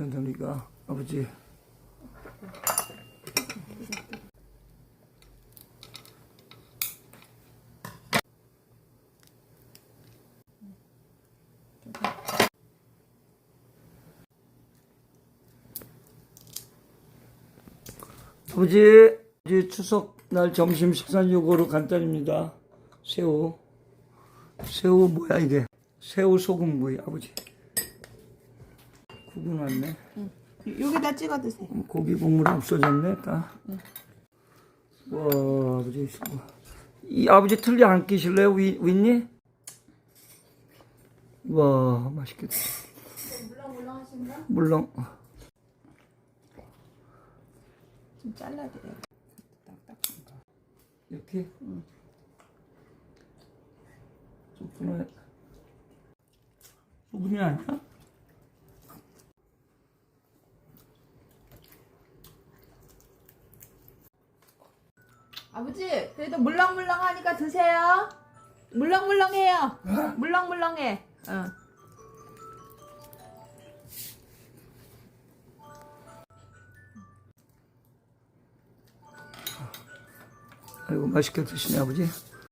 며느리가 아버지. 아버지 이제 추석 날 점심 식사용으로 간단입니다. 새우. 새우 뭐야 이게? 새우 소금구이 아버지 구분 왔네. 여기다 찍어 드세요. 고기 국물이 없어졌네, 다. 와, 아버지, 수고. 이 아버지 틀리 안 끼실래요, 위, 윗니? 와, 맛있겠다. 물렁물렁 하신가? 물렁. 좀 잘라드려요. 이렇게? 좀 분해. 소금이 아니야? 아버지, 그래도 물렁물렁 하니까 드세요. 물렁물렁해요. 물렁물렁해. 어. 아이고, 맛있게 드시네, 아버지.